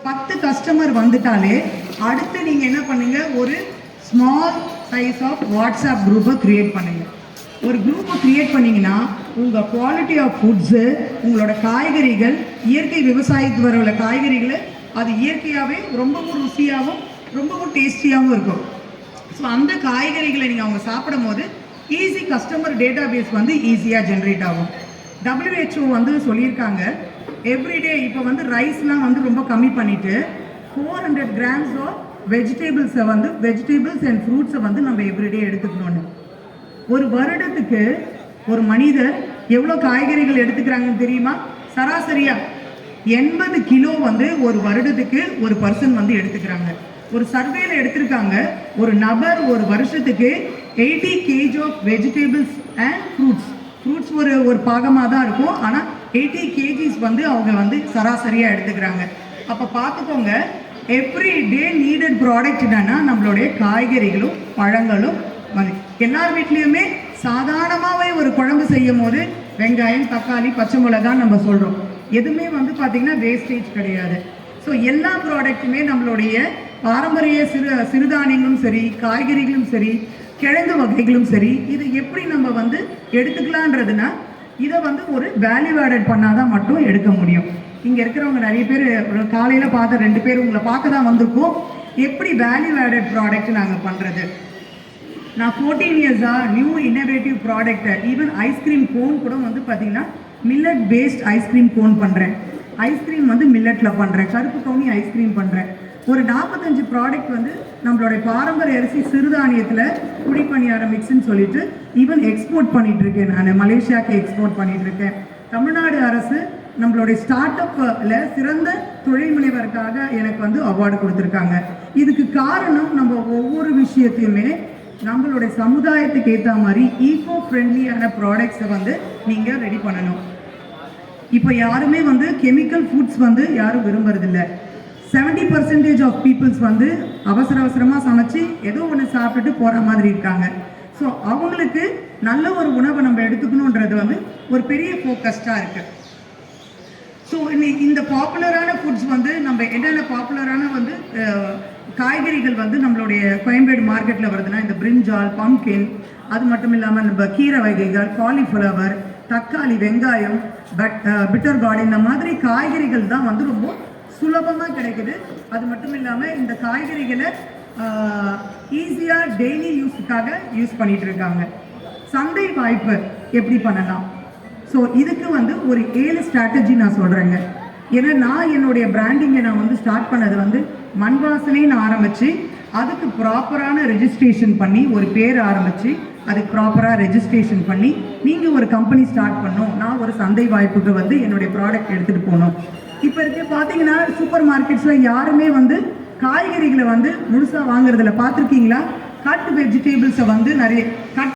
பத்து கஸ்டமர் வந்துட்டாலே அடுத்து நீங்கள் என்ன பண்ணுங்க? ஒரு ஸ்மால் சைஸ் ஆஃப் வாட்ஸ்அப் குரூப்பை கிரியேட் பண்ணுங்க. ஒரு குரூப்பை கிரியேட் பண்ணீங்கன்னா உங்கள் குவாலிட்டி ஆஃப் ஃபுட்ஸு உங்களோட காய்கறிகள் இயற்கை விவசாயத்து வர உள்ள காய்கறிகளை அது இயற்கையாகவே ரொம்பவும் ருசியாகவும் ரொம்பவும் டேஸ்டியாகவும் இருக்கும். ஸோ அந்த காய்கறிகளை நீங்கள் அவங்க சாப்பிடும் போது ஈஸி கஸ்டமர் டேட்டா பேஸ் வந்து ஈஸியாக ஜென்ரேட் ஆகும் டபிள்யூஹெச்ஓ வந்து சொல்லியிருக்காங்க எவ்ரிடே இப்போ வந்து ரைஸ்லாம் வந்து ரொம்ப கம்மி பண்ணிட்டு ஃபோர் ஹண்ட்ரட் கிராம்ஸ் ஆஃப் வெஜிடபிள்ஸை வந்து வெஜிடபிள்ஸ் அண்ட் ஃப்ரூட்ஸை வந்து நம்ம எவ்ரிடே எடுத்துக்கணும்னு. ஒரு வருடத்துக்கு ஒரு மனிதர் எவ்வளோ காய்கறிகள் எடுத்துக்கிறாங்கன்னு தெரியுமா? சராசரியா எண்பது கிலோ வந்து ஒரு வருடத்துக்கு ஒரு பர்சன் வந்து எடுத்துக்கிறாங்க. ஒரு சர்வேல எடுத்திருக்காங்க ஒரு நபர் ஒரு வருஷத்துக்கு eighty KG of vegetables and fruits fruits ஒரு ஒரு பாகமாக தான் இருக்கும். ஆனால் எயிட்டி கேஜிஸ் வந்து அவங்க வந்து சராசரியாக எடுத்துக்கிறாங்க. அப்போ பார்த்துக்கோங்க எவ்ரி டே நீடட் ப்ராடக்ட் என்னன்னா நம்மளுடைய காய்கறிகளும் பழங்களும் வந்து எல்லார் வீட்லேயுமே சாதாரணமாகவே ஒரு குழம்பு செய்யும் போது வெங்காயம் தக்காளி பச்சை மிளகான்னு நம்ம சொல்கிறோம் எதுவுமே வந்து பார்த்திங்கன்னா வேஸ்டேஜ் கிடையாது. ஸோ எல்லா ப்ராடக்ட்டுமே நம்மளுடைய பாரம்பரிய சிறு சிறுதானியங்களும் சரி காய்கறிகளும் சரி கிழங்கு வகைகளும் சரி இது எப்படி நம்ம வந்து எடுத்துக்கலான்றதுனா இதை வந்து ஒரு வேல்யூ ஆடட் பண்ணாதான் மட்டும் எடுக்க முடியும். இங்கே இருக்கிறவங்க நிறைய பேர் காலையில் பார்த்த ரெண்டு பேர் உங்களை பார்க்க தான் வந்திருக்கோம். எப்படி வேல்யூ ஆடட் ப்ராடக்ட் நாங்கள் பண்ணுறது நான் ஃபோர்டீன் இயர்ஸாக நியூ இன்னோவேட்டிவ் ப்ராடக்ட்டை ஈவன் ஐஸ்கிரீம் கோன் கூட வந்து பார்த்தீங்கன்னா millet based ice cream cone பண்ணுறேன் ஐஸ்கிரீம் வந்து மில்லட்டில் பண்ணுறேன் கருப்பு கவுனி ஐஸ்கிரீம் பண்ணுறேன் ஒரு நாற்பத்தஞ்சு ப்ராடக்ட் வந்து நம்மளுடைய பாரம்பரிய அரிசி சிறுதானியத்தில் குழிப்பணியாரம் மிக்ஸ்ன்னு சொல்லிட்டு ஈவன் எக்ஸ்போர்ட் பண்ணிட்டு இருக்கேன் நான். மலேசியாவுக்கு எக்ஸ்போர்ட் பண்ணிட்டு இருக்கேன் தமிழ்நாடு அரசு நம்மளுடைய ஸ்டார்ட் அப்பில் சிறந்த தொழில் முனைவருக்காக எனக்கு வந்து அவார்டு கொடுத்துருக்காங்க. இதுக்கு காரணம் நம்ம ஒவ்வொரு விஷயத்தையுமே நம்மளுடைய சமுதாயத்துக்கு ஏற்ற மாதிரி ஈகோ ஃப்ரெண்ட்லியான ப்ராடக்ட்ஸை வந்து நீங்கள் ரெடி பண்ணணும். இப்போ யாருமே வந்து கெமிக்கல் ஃபுட்ஸ் வந்து யாரும் விரும்புறதில்லை. செவன்டி பர்சன்டேஜ் ஆஃப் பீப்புள்ஸ் வந்து அவசர அவசரமாக சமைச்சு ஏதோ ஒன்று சாப்பிட்டுட்டு போகிற மாதிரி இருக்காங்க. ஸோ அவங்களுக்கு நல்ல ஒரு உணவை நம்ம எடுத்துக்கணுன்றது வந்து ஒரு பெரிய ஃபோக்கஸ்டாக இருக்குது ஸோ இந்த பாப்புலரான ஃபுட்ஸ் வந்து நம்ம என்னென்ன பாப்புலரான வந்து காய்கறிகள் வந்து நம்மளுடைய கோயம்பேடு மார்க்கெட்டில் வருதுன்னா இந்த பிரிஞ்சால் பம்கின் அது மட்டும் இல்லாமல் நம்ம கீரை வகைகள் காலிஃப்ளவர் தக்காளி வெங்காயம் பட் பிட்டர் கார்டு இந்த மாதிரி காய்கறிகள் தான் வந்து ரொம்ப சுலபமாக கிடைக்குது. அது மட்டும் இல்லாமல் இந்த காய்கறிகளை ஈஸியாக டெய்லி யூஸுக்காக யூஸ் பண்ணிட்டு இருக்காங்க. சந்தை வாய்ப்பு எப்படி பண்ணலாம்? ஸோ இதுக்கு வந்து ஒரு ஏழு ஸ்ட்ராட்டஜி நான் சொல்கிறேங்க ஏன்னா நான் என்னுடைய பிராண்டிங்கை நான் வந்து ஸ்டார்ட் பண்ணது வந்து மண் வாசனைன்னு ஆரம்பித்து அதுக்கு ப்ராப்பரான ரெஜிஸ்ட்ரேஷன் பண்ணி ஒரு பேர் ஆரம்பித்து அதுக்கு ப்ராப்பராக ரெஜிஸ்ட்ரேஷன் பண்ணி நீங்கள் ஒரு கம்பெனி ஸ்டார்ட் பண்ணணும். நான் ஒரு சந்தை வாய்ப்புக்கு வந்து என்னுடைய ப்ராடக்ட் எடுத்துகிட்டு போகணும். இப்போ இருக்க பார்த்தீங்கன்னா சூப்பர் மார்க்கெட்ஸில் யாருமே வந்து காய்கறிகளை வந்து முழுசாக வாங்குறதில்ல. பார்த்துருக்கீங்களா? கட் வெஜிடேபிள்ஸை வந்து நிறைய கட்